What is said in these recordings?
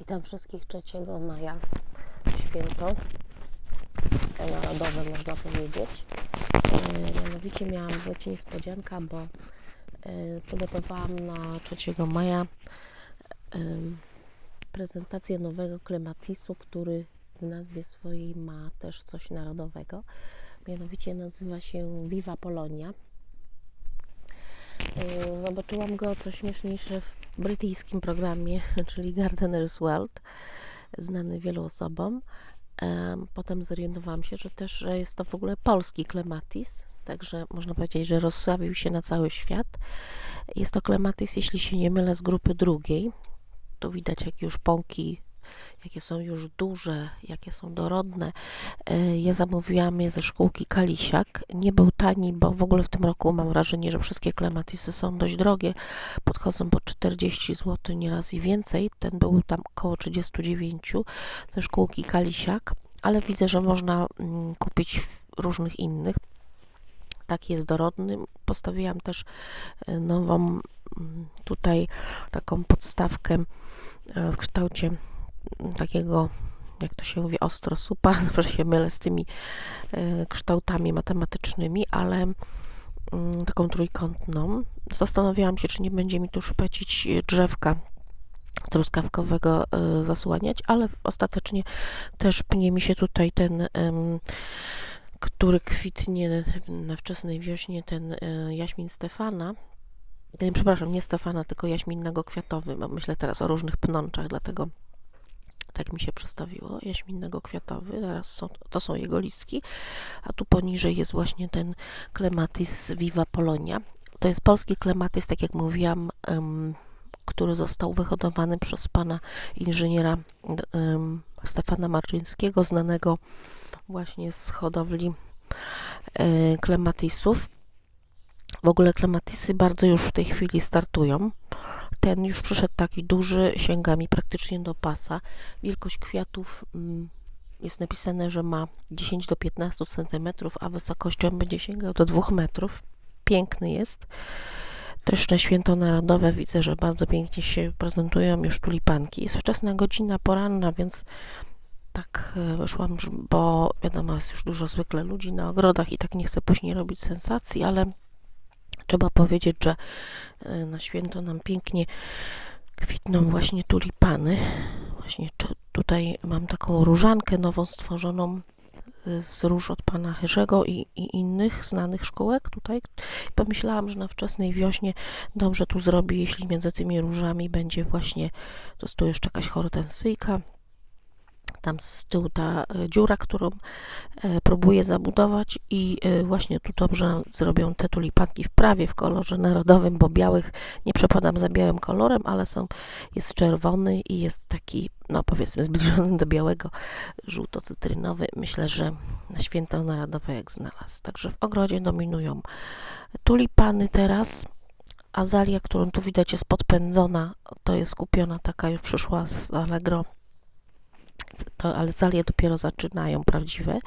Witam wszystkich 3 maja, święto narodowe można powiedzieć. E, Mianowicie miałam być niespodzianka, bo e, przygotowałam na 3 maja e, prezentację nowego klematisu, który w nazwie swojej ma też coś narodowego. Mianowicie nazywa się Viva Polonia. E, Zobaczyłam go co śmieszniejsze w brytyjskim programie, czyli Gardener's World, znany wielu osobom. Em, Potem zorientowałam się, że też jest to w ogóle polski klematis, także można powiedzieć, że rozsławił się na cały świat. Jest to klematis, jeśli się nie mylę, z grupy drugiej. Tu widać, jakie już pąki, jakie są już duże, jakie są dorodne. E, Ja zamówiłam je ze szkółki Kalisiak. Nie był tani, bo w ogóle w tym roku mam wrażenie, że wszystkie klematisy są dość drogie. Podchodzą po 40 zł, nieraz i więcej. Ten był tam około 39 ze szkółki Kalisiak, ale widzę, że można mm, kupić różnych innych. Taki jest dorodny. Postawiłam też e, nową mm, tutaj taką podstawkę e, w kształcie takiego, jak to się mówi, ostrosupa. Zawsze się mylę z tymi e, kształtami matematycznymi, ale mm, taką trójkątną. Zastanawiałam się, czy nie będzie mi tu szpecić e, drzewka truskawkowego e, zasłaniać, ale ostatecznie też pnie mi się tutaj ten, który kwitnie na wczesnej wiośnie, ten jaśmin Stefana. Przepraszam, nie Stefana, tylko jaśminnego kwiatowy. Myślę teraz o różnych pnączach, dlatego tak mi się przestawiło. Jaśminnego kwiatowy, teraz są, to są jego listki, a tu poniżej jest właśnie ten Clematis Viva Polonia. To jest polski klematis, tak jak mówiłam, em, który został wyhodowany przez pana inżyniera em, Stefana Marczyńskiego, znanego właśnie z hodowli e, klematisów. W ogóle klematisy bardzo już w tej chwili startują. Ten już przyszedł taki duży, sięga mi praktycznie do pasa. Wielkość kwiatów mm, jest napisane, że ma 10 do 15 cm, a wysokością będzie sięgał do 2 metrów. Piękny jest. Też na święto narodowe widzę, że bardzo pięknie się prezentują już tulipanki. Jest wczesna godzina poranna, więc tak e, wyszłam, bo wiadomo, jest już dużo zwykle ludzi na ogrodach i tak nie chcę później robić sensacji, ale trzeba powiedzieć, że e, na święto nam pięknie kwitną właśnie tulipany. Właśnie tutaj mam taką różankę nową stworzoną e, z róż od pana Chyrzego i, i innych znanych szkółek tutaj. Pomyślałam, że na wczesnej wiośnie dobrze tu zrobi, jeśli między tymi różami będzie właśnie, to jest tu jeszcze jakaś hortensyjka, tam z tyłu ta e, dziura, którą e, próbuję zabudować i e, właśnie tu dobrze zrobią te tulipanki w prawie w kolorze narodowym, bo białych nie przepadam za białym kolorem, ale są, jest czerwony i jest taki, no powiedzmy zbliżony do białego, żółto-cytrynowy. Myślę, że na święto narodowe jak znalazł. Także w ogrodzie dominują tulipany teraz. Azalia, którą tu widać jest podpędzona, to jest kupiona taka, już przyszła z Allegro to azalie dopiero zaczynają prawdziwe.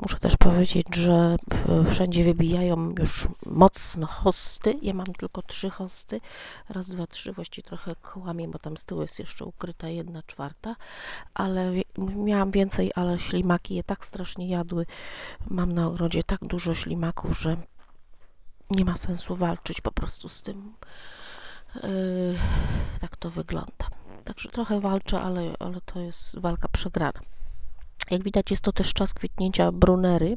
Muszę też powiedzieć, że w- wszędzie wybijają już mocno hosty. Ja mam tylko trzy hosty. Raz, dwa, trzy. Właściwie trochę kłamię, bo tam z tyłu jest jeszcze ukryta jedna czwarta. Ale miałam więcej, ale ślimaki je tak strasznie jadły. Mam na ogrodzie tak dużo ślimaków, że nie ma sensu walczyć po prostu z tym. Yy, tak to wygląda. Także trochę walczę, ale, ale to jest walka przegrana. Jak widać, jest to też czas kwitnięcia brunery.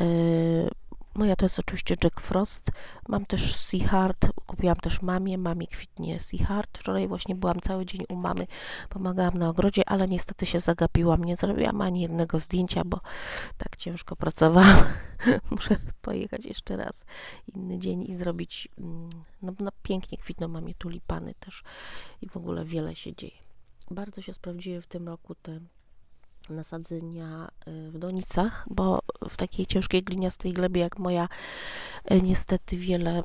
Yy, moja to jest oczywiście Jack Frost. Mam też Sea Heart. Kupiłam też mamie. Mamie kwitnie Sea Heart. Wczoraj właśnie byłam cały dzień u mamy. Pomagałam na ogrodzie, ale niestety się zagapiłam. Nie zrobiłam ani jednego zdjęcia, bo tak ciężko pracowałam. Muszę pojechać jeszcze raz inny dzień i zrobić. mm, No, no pięknie kwitną mamie tulipany też i w ogóle wiele się dzieje. Bardzo się sprawdziły w tym roku te nasadzenia y, w donicach, bo w takiej ciężkiej gliniastej glebie jak moja y, niestety wiele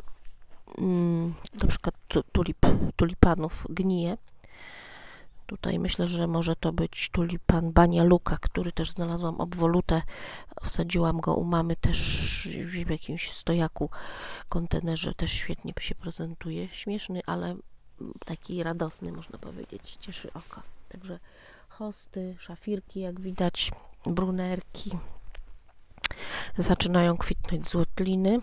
mm, na przykład tu- tulip, tulipanów gnije. Tutaj myślę, że może to być tulipan Bania Luka, który też znalazłam obwolutę. Wsadziłam go u mamy też w jakimś stojaku, kontenerze. Też świetnie się prezentuje. Śmieszny, ale taki radosny, można powiedzieć, cieszy oko. Także hosty, szafirki, jak widać, brunerki. Zaczynają kwitnąć złotliny.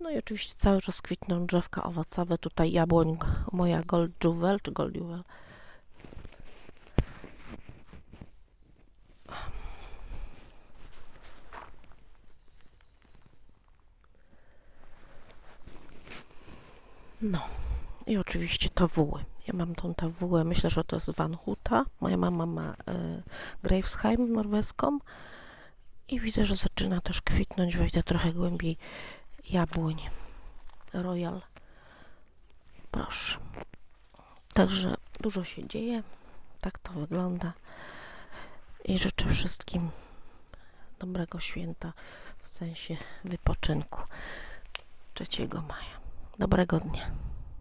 No i oczywiście cały czas kwitną drzewka owocowe. Tutaj jabłoń moja Gold Jewel, czy Gold Jewel. No i oczywiście tawuły. Ja mam tą tawułę, myślę, że to jest Van Huta. Moja mama ma y, Gravesheim norweską. I widzę, że zaczyna też kwitnąć, wejdę trochę głębiej, jabłoń Royal. Proszę. Także dużo się dzieje. Tak to wygląda. I życzę wszystkim dobrego święta w sensie wypoczynku 3 maja. Dobrego dnia.